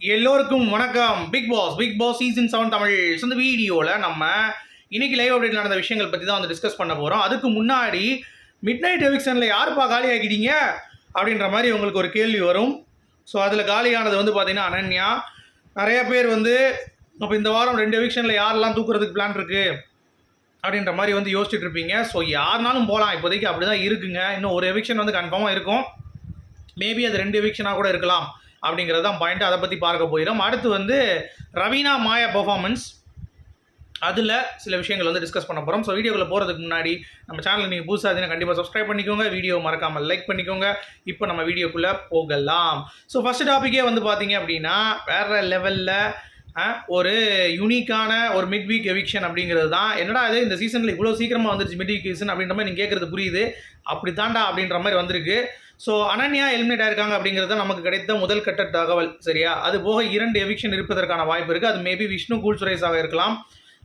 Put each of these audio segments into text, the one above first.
எல்லோருக்கும் வணக்கம். Bigg Boss Bigg Boss season seven Tamil. இந்த வீடியோவில் நம்ம இன்னைக்கு லைவ் அப்டேட் நடந்த விஷயங்கள் பற்றி தான் வந்து டிஸ்கஸ் பண்ண போகிறோம் அதுக்கு முன்னாடி மிட் நைட் எவிக்ஷனில் யாருப்பா காலி ஆகிட்டீங்க அப்படின்ற மாதிரி உங்களுக்கு ஒரு கேள்வி வரும். ஸோ அதில் காலியானது வந்து பார்த்தீங்கன்னா அனன்யா. நிறைய பேர் வந்து அப்போ இந்த வாரம் ரெண்டு எவிக்ஷனில் யாரெல்லாம் தூக்குறதுக்கு பிளான் இருக்குது அப்படின்ற மாதிரி வந்து யோசிச்சுட்டு இருப்பீங்க. ஸோ யாருனாலும் போகலாம் இப்போதைக்கு அப்படி தான் இருக்குங்க. இன்னும் ஒரு எவிக்ஷன் வந்து கன்ஃபார்மாக இருக்கும். மேபி அது ரெண்டு எவிக்ஷனாக கூட இருக்கலாம். அப்படிங்கிறது தான் பாயிண்ட் அதை பற்றி பார்க்க போயிடும் அடுத்து வந்து ரவீனா மாயா பெர்ஃபார்மன்ஸ் அதில் சில விஷயங்கள் வந்து டிஸ்கஸ் பண்ண போகிறோம் ஸோ வீடியோக்குள்ளே போகிறதுக்கு முன்னாடி நம்ம சேனல் நீங்கள் புதுசாக இருந்தீங்கன்னா கண்டிப்பாக சப்ஸ்கிரைப் பண்ணிக்கோங்க. வீடியோ மறக்காமல் லைக் பண்ணிக்கோங்க. இப்போ நம்ம வீடியோக்குள்ளே போகலாம். ஸோ ஃபஸ்ட் டாப்பிக்கே வந்து பார்த்தீங்க அப்படின்னா வேறு லெவலில் ஒரு யூனிக்கான ஒரு மிட் வீக் எவிக்ஷன் அப்படிங்கிறது தான் என்னடா இது? இந்த சீசனில் இவ்வளோ சீக்கிரமாக வந்துருச்சு மிட் வீக் சீசன் அப்படின்ற மாதிரி நீங்கள் கேட்குறது புரியுது. அப்படி தாண்டா அப்படின்ற மாதிரி வந்திருக்கு. ஸோ அனன்யா எலிமினேட் ஆயிருக்காங்க அப்படிங்கிறது நமக்கு கிடைத்த முதல் கட்ட தகவல் சரியா? அது போக இரண்டு எவிக்ஷன் இருப்பதற்கான வாய்ப்பு இருக்குது அது மேபி விஷ்ணு கூல் சுரேஷாக இருக்கலாம்.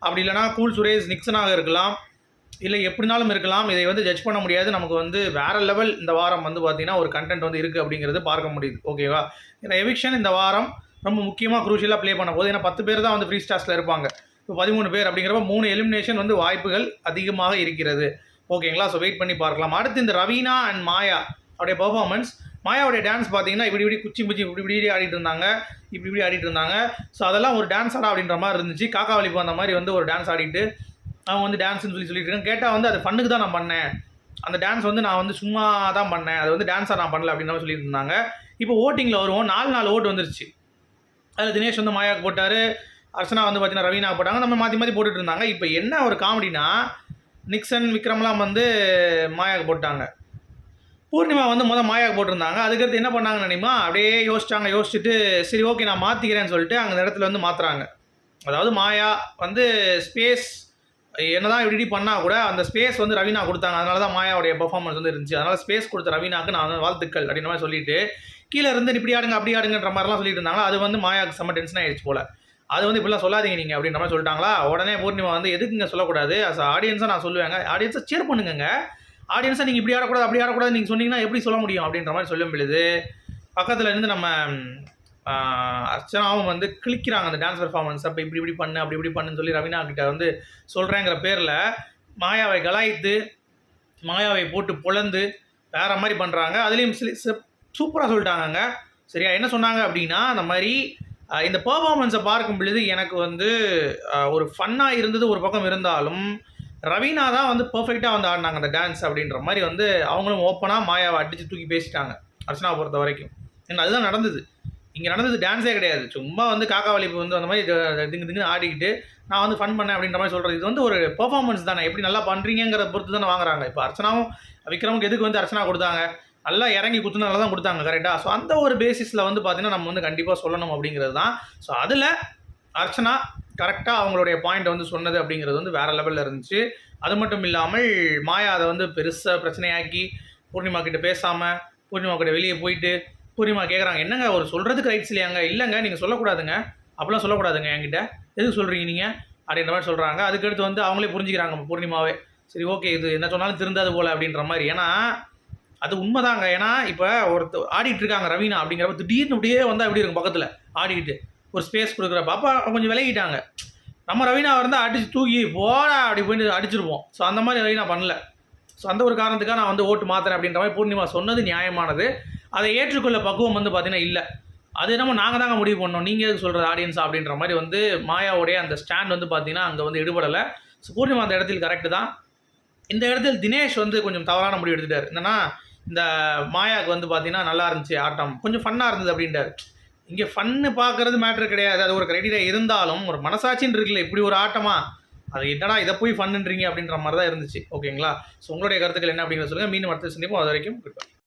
அப்படி இல்லைனா கூல் சுரேஷ் நிக்சனாக இருக்கலாம். இல்லை எப்படினாலும் இருக்கலாம். இதை வந்து ஜட்ஜ் பண்ண முடியாது. நமக்கு வந்து வேறு லெவல் இந்த வாரம் வந்து பார்த்தீங்கன்னா ஒரு கண்டென்ட் வந்து இருக்குது அப்படிங்கிறது பார்க்க முடியுது. ஓகேவா ஏன்னா எவிக்ஷன் இந்த வாரம் ரொம்ப முக்கியமாக குரூஷியலாக ப்ளே பண்ண போது ஏன்னா பத்து பேர் தான் வந்து ஃப்ரீ ஸ்டார்ஸில் இருப்பாங்க. இப்போ பதிமூணு பேர் அப்படிங்கிறப்ப மூணு எலிமினேஷன் வந்து வாய்ப்புகள் அதிகமாக இருக்கிறது. ஓகேங்களா ஸோ வெயிட் பண்ணி பார்க்கலாம். அடுத்து இந்த ரவீனா அண்ட் மாயா. அவருடைய பர்ஃபார்மன்ஸ் மாயாவுடைய டான்ஸ் பார்த்தீங்கன்னா இப்படி இப்படி குச்சி முச்சி இப்படி இப்படி ஆடிட்டு இருந்தாங்க இப்படி இப்படி ஆடிட்டு இருந்தாங்க. ஸோ அதெல்லாம் ஒரு டான்ஸ் ஆடா அப்படின்ற மாதிரி இருந்துச்சு. காக்கா வலிப்பு அந்த மாதிரி வந்து ஒரு டான்ஸ் ஆடிட்டு அவங்க வந்து டான்ஸ்னு சொல்லி சொல்லிட்டு இருக்கேன் கேட்டால் வந்து அது ஃபண்ணுக்கு தான் நான் பண்ணேன். அந்த டான்ஸ் வந்து நான் வந்து சும்மா தான் பண்ணேன். அது வந்து டான்ஸாக நான் பண்ணல அப்படின்ற மாதிரி சொல்லிட்டு இருந்தாங்க. இப்போ ஓட்டிங்கில் வருவோம். நாலு நாலு ஓட்டு வந்துருச்சு. அதில் தினேஷ் வந்து மாயாவுக்கு போட்டார். அர்ச்சனா வந்து பார்த்தீங்கன்னா ரவீனா போட்டாங்க. நம்ம மாற்றி மாற்றி போட்டுட்டு இருந்தாங்க. இப்போ என்ன ஒரு காமெடினா நிக்சன் விக்ரம்லாம் வந்து மாயாவுக்கு போட்டாங்க. பூர்ணிமா வந்து மொதல் மாயாவுக்கு போட்டிருந்தாங்க. அதுக்கடுத்து என்ன பண்ணாங்கன்னு நினைமா அப்படியே யோசிச்சாங்க. யோசிச்சுட்டு சரி ஓகே நான் மாற்றிக்கிறேன்னு சொல்லிட்டு அந்த இடத்துல வந்து மாற்றுறாங்க அதாவது மாயா வந்து ஸ்பேஸ் என்னதான் இப்படி பண்ணால் கூட அந்த ஸ்பேஸ் வந்து ரவீனா கொடுத்தாங்க. அதனால தான் மாயாவுடைய பெர்ஃபார்மன்ஸ் வந்து இருந்துச்சு. அதனால் ஸ்பேஸ் கொடுத்த ரவீனாக்கு நான் வந்து வாழ்த்துக்கள் அப்படின்ற மாதிரி சொல்லிட்டு கீழே இருந்து இப்படி ஆடுங்க அப்படி ஆடுங்கன்ற மாதிரிலாம் சொல்லிட்டு இருந்தாங்க அது வந்து மாயாவுக்கு செம்ம டென்ஷன் ஆயிடுச்சு போல. அது வந்து இப்படிலாம் சொல்லாதீங்க நீங்கள் அப்படின்ற மாதிரி சொல்லிட்டாங்களா? உடனே பூர்ணிமா வந்து எதுக்குங்க சொல்லக்கூடாது? அஸ் ஆடியன்ஸாக நான் சொல்லுவேங்க. ஆடியன்ஸை சேர் பண்ணுங்க ஆடியன்ஸை நீங்கள் இப்படி ஆடக்கூடாது அப்படி ஆடக்கூடாது நீங்கள் சொன்னீங்கன்னா எப்படி சொல்ல முடியும் அப்படின்ற மாதிரி சொல்லும் பொழுது பக்கத்தில் இருந்து நம்ம அர்ச்சனாவும் வந்து கிளிக்கிறாங்க அந்த டான்ஸ் பெர்ஃபார்மன்ஸ் அப்போ இப்படி இப்படி பண்ணு அப்படி இப்படி பண்ணுன்னு சொல்லி ரவீனா கிட்ட வந்து சொல்கிறேங்கிற பேரில் மாயாவை கலாய்த்து மாயாவை போட்டு பொழந்து வேற மாதிரி பண்ணுறாங்க அதுலேயும் சூப்பராக சொல்லிட்டாங்கங்க. சரியா? என்ன சொன்னாங்க அப்படின்னா அந்த மாதிரி இந்த பர்ஃபார்மன்ஸை பார்க்கும் பொழுது எனக்கு வந்து ஒரு ஃபன்னாக இருந்தது ஒரு பக்கம் இருந்தாலும் ரவீனா தான் வந்து பர்ஃபெக்டாக வந்து ஆடினாங்க அந்த டான்ஸ் அப்படின்ற மாதிரி வந்து அவங்களும் ஓப்பனாக மாயாவை அடித்து தூக்கி பேசிட்டாங்க. அர்ச்சனா பொறுத்த வரைக்கும். ஏன்னா அதுதான் நடந்தது. இங்கே நடந்தது டான்ஸே கிடையாது. சும்மா வந்து காக்கா வலிப்பு வந்து அந்த மாதிரி த- திங்கு திங்குன்னு ஆடிக்கிட்டு நான் வந்து ஃபன் பண்ணேன் அப்படின்ற மாதிரி சொல்கிறது இது வந்து ஒரு பெர்ஃபார்மன்ஸ் தானே. எப்படி நல்லா பண்ணுறீங்கிற பொறுத்து தானே வாங்குறாங்க. இப்போ அர்ச்சனாவும் விக்ரமுக்கு எதுக்கு வந்து அர்ச்சனா கொடுத்தாங்க? நல்லா இறங்கி குத்துனால தான் கொடுத்தாங்க கரெக்டாக ஸோ அந்த ஒரு பேசிஸில் வந்து பார்த்தீங்கன்னா நம்ம வந்து கண்டிப்பாக சொல்லணும் அப்படிங்கிறது தான். ஸோ அதில் அர்ச்சனா கரெக்டாக அவங்களுடைய பாயிண்ட் வந்து சொன்னது அப்படிங்கிறது வந்து வேறு லெவலில் இருந்துச்சு. அது மட்டும் இல்லாமல் மாயா அதை வந்து பெருசாக பிரச்சனையாக்கி பூர்ணிமா கிட்ட பேசாமல் பூர்ணிமா கிட்ட வெளியே போயிட்டு பூர்ணிமா கேட்குறாங்க என்னங்க ஒரு சொல்கிறதுக்கு ரைட்ஸ் இல்லையாங்க? இல்லைங்க நீங்கள் சொல்லக்கூடாதுங்க. அப்படிலாம் சொல்லக்கூடாதுங்க என்கிட்ட. எதுக்கு சொல்கிறீங்க நீங்கள் அப்படின்ற மாதிரி சொல்கிறாங்க அதுக்கடுத்து வந்து அவங்களே புரிஞ்சுக்கிறாங்க பூர்ணிமாவே. சரி ஓகே இது என்ன சொன்னாலும் திருந்தாது போல் அப்படின்ற மாதிரி. ஏன்னா அது உண்மைதாங்க. ஏன்னா இப்போ ஒருத்தர் ஆடிட்டு இருக்காங்க ரவீனா அப்படிங்கிறப்ப திடீர்னு அப்படியே வந்தால் எப்படி இருக்கும் பக்கத்தில்? ஆடிக்கிட்டு. ஒரு ஸ்பேஸ் கொடுக்குறப்ப அப்போ கொஞ்சம் விலகிட்டாங்க. நம்ம ரவீனா இருந்தால் அடிச்சு தூக்கி போடா அப்படி போயிட்டு அடிச்சிருப்போம். ஸோ அந்த மாதிரி ரவீனா பண்ணல. ஸோ அந்த ஒரு காரணத்துக்காக நான் வந்து ஓட்டு மாத்துறேன் அப்படின்ற மாதிரி பூர்ணிமா சொன்னது நியாயமானது. அதை ஏற்றுக்கொள்ள பக்குவம் வந்து பார்த்தீங்கன்னா இல்லை. அது என்னமோ நாங்கள் தாங்க முடிவு பண்ணோம். நீங்கள் எதுக்கு சொல்கிறது ஆடியன்ஸ் அப்படின்ற மாதிரி வந்து மாயாவுடைய அந்த ஸ்டாண்ட் வந்து பார்த்தீங்கன்னா அங்கே வந்து எடுபடலை ஸோ பூர்ணிமா அந்த இடத்தில் கரெக்டு தான். இந்த இடத்தில் தினேஷ் வந்து கொஞ்சம் தவறான முடிவு எடுத்துட்டார். என்னன்னா இந்த மாயாவுக்கு வந்து பார்த்தீங்கன்னா நல்லா இருந்துச்சு ஆட்டம். கொஞ்சம் ஃபன்னாக இருந்தது அப்படின்றார் இங்கே ஃபன்னு பார்க்கறது மேட்ரு கிடையாது. அது ஒரு கிரைட்டீரியா இருந்தாலும் ஒரு மனசாட்சின்னு இருக்குல்ல இப்படி ஒரு ஆட்டமா? அது என்னடா இதை போய் ஃபன்னுன்றீங்க அப்படின்ற மாதிரி தான் இருந்துச்சு ஓகேங்களா ஸோ உங்களுடைய கருத்துக்கள் என்ன அப்படிங்கிறத சொல்லுங்கள் மீண்டும் அடுத்த சந்திப்போம் அது வரைக்கும் கிட்ட